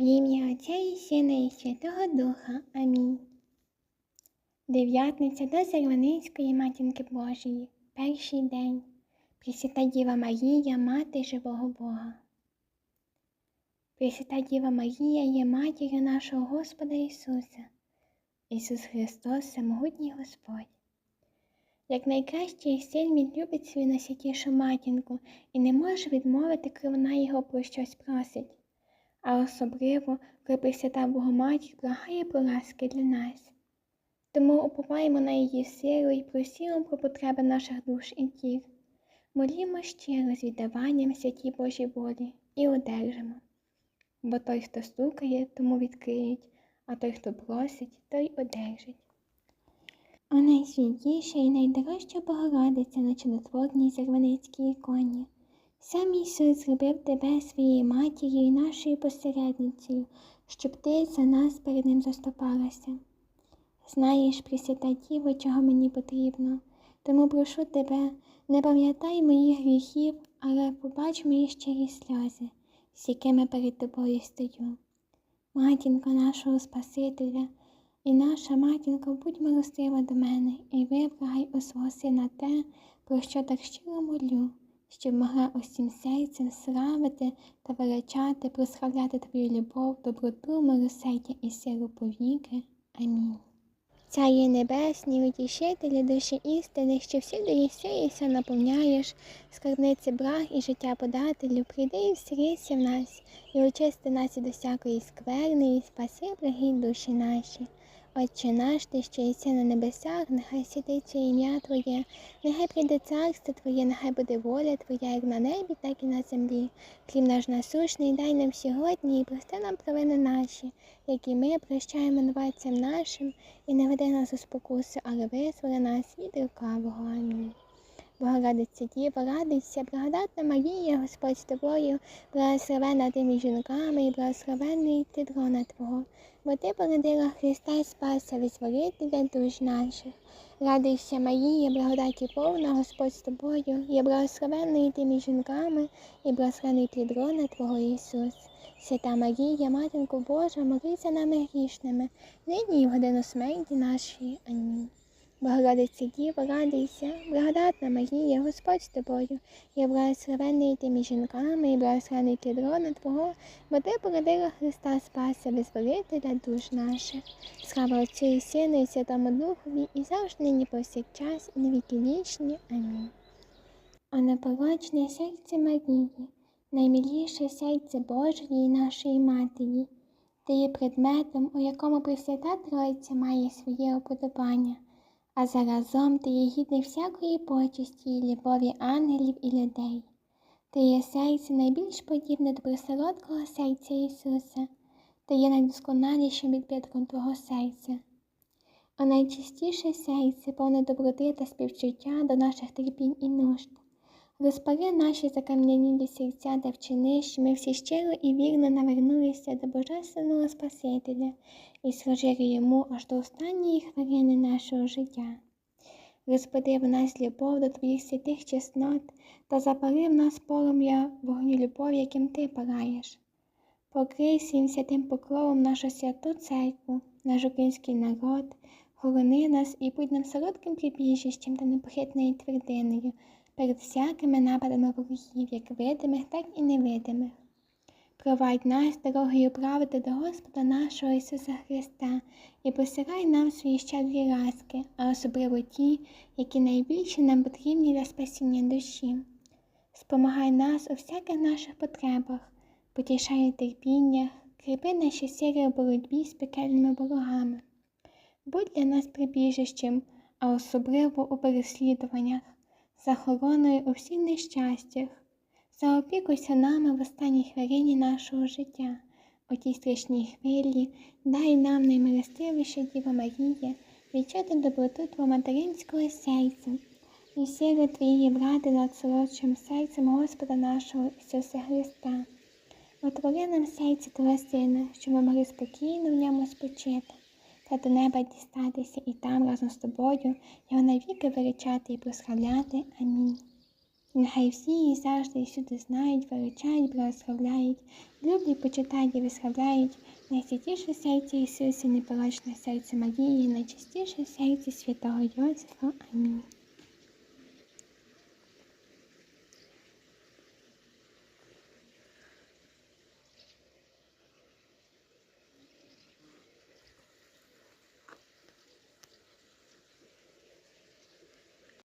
В ім'я Отця і Сина і Святого Духа. Амінь. Дев'ятниця до Зарваницької матінки Божої. Перший день. Пресвята Діва Марія, Мати живого Бога. Пресвята Діва Марія є матір'ю нашого Господа Ісуса. Ісус Христос, самогутній Господь. Як найкращий син любить свою найсвятішу матінку і не може відмовити, коли вона його про щось просить, а особливо, коли Пресвята Богоматір благає про ласки для нас. Тому уповаємо на її силу і просімо про потреби наших душ і тіл. Молімо щиро з віддаванням святій Божій волі і одержимо. Бо той, хто стукає, тому відкриють, а той, хто просить, той одержить. О найсвятіша і найдорожча Богородиця на чудотворній Зарваницькій іконі. Сам Ісус зробив тебе своєю матір'ю і нашою посередницею, щоб ти за нас перед Ним заступалася. Знаєш, Пресвята Діво, чого мені потрібно, тому прошу тебе, не пам'ятай моїх гріхів, але побач мої щирі сльози, з якими перед тобою стою. Матінко нашого Спасителя і наша матінко, будь милостива до мене і вибрагай у свого сина те, про що так щиро молю, щоб могла усім серцем славити та величати, прославляти твою любов, доброту, милосердя і силу повіки. Амінь. Царі небесні, утішителі душі істини, що всюди єсися наповняєш, скарбниці благ і життя подателю, прийди і вселися в нас, і очисти нас від усякої скверни, і спаси благі душі наші. Отче наш, ти, що єси на небесах, нехай святиться ім'я Твоє, нехай прийде царство Твоє, нехай буде воля Твоя, як на небі, так і на землі. Хліб наш насушний, дай нам сьогодні і прости нам провини наші, які ми прощаємо новацям нашим, і не веди нас у спокусу, але визволи нас від лукавого. Амінь. Богородиця Діва, радуйся, благодатна Марія, Господь з тобою, благословена ти між жінками і благословенний ти дрона Твого, бо ти породила Христа Спаса, визволителя душ наших. Радуйся, Марія, благодаті повна, Господь з тобою, є благословенний ти між жінками і благословений підрона дрона Твого Ісус. Свята Марія, Матінко Божа, молися нами грішними, нині і в годину смерті нашої. Амінь. Богородице Діво, радуйся, благодатна Марія, Господь з тобою, є благословенний ти між жінками, і благословений ти дрона Твого, бо ти породила Христа Спаса, визволителя душ наших. Слава Отцю і Сину, і Святому Духові, і завжди нині повсякчас, і на віки вічні. Амінь. О непорочне серце Марії, наймиліше серце Божої і нашої Матері, ти є предметом, у якому Пресвята Тройця має своє оподобання а заразом ти є гідний всякої почесті і любові ангелів і людей. Ти є серце найбільш подібне до присолодкого серця Ісуса, ти є найдосконалішим відбитком Твого серця. А найчистіше серце, повне доброти та співчуття до наших терпінь і нужд. Розпари наші закам'янілі серця та вчини, що ми всі щиро і вірно навернулися до Божественного Спасителя і служили йому аж до останньої хвилини нашого життя. Розпади в нас любов до твоїх святих чеснот та запали в нас полум'я вогню любові, яким ти палаєш. Покрий своїм святим покровом нашу святу церкву, наш український народ, хорони нас і будь нам солодким прибіжищем та непохитною твердиною перед всякими нападами ворогів, як видимих, так і невидимих. Провадь нас дорогою правди до Господа нашого Ісуса Христа і посирай нам свої щедрі ласки, а особливо ті, які найбільше нам потрібні для спасіння душі. Спомагай нас у всяких наших потребах, потішай у терпіннях, кріпи наші сили у боротьбі з пекельними ворогами. Будь для нас прибіжищем, а особливо у переслідуваннях, захороною у всіх нещастях. Заопікуйся нами в останній хвилині нашого життя, у тій страшній хвилі, дай нам наймилостивіше Діва Марія, відчути доброту Твого материнського серця і силу Твоєї брати над солодшим серцем Господа нашого Ісуса Христа. Отвори нам серце Твого Сина, щоб ми могли спокійно в ньому спочити, та до неба дістатися і там разом з тобою його навіки величати і прославляти. Амінь. Нехай всі її завжди і всюди знають, величають, благословляють, люблять, почитають і висловляють найсвятіше серце Ісусі, непорочне серце Марії, найчистіше серце святого Йосифа. Амінь.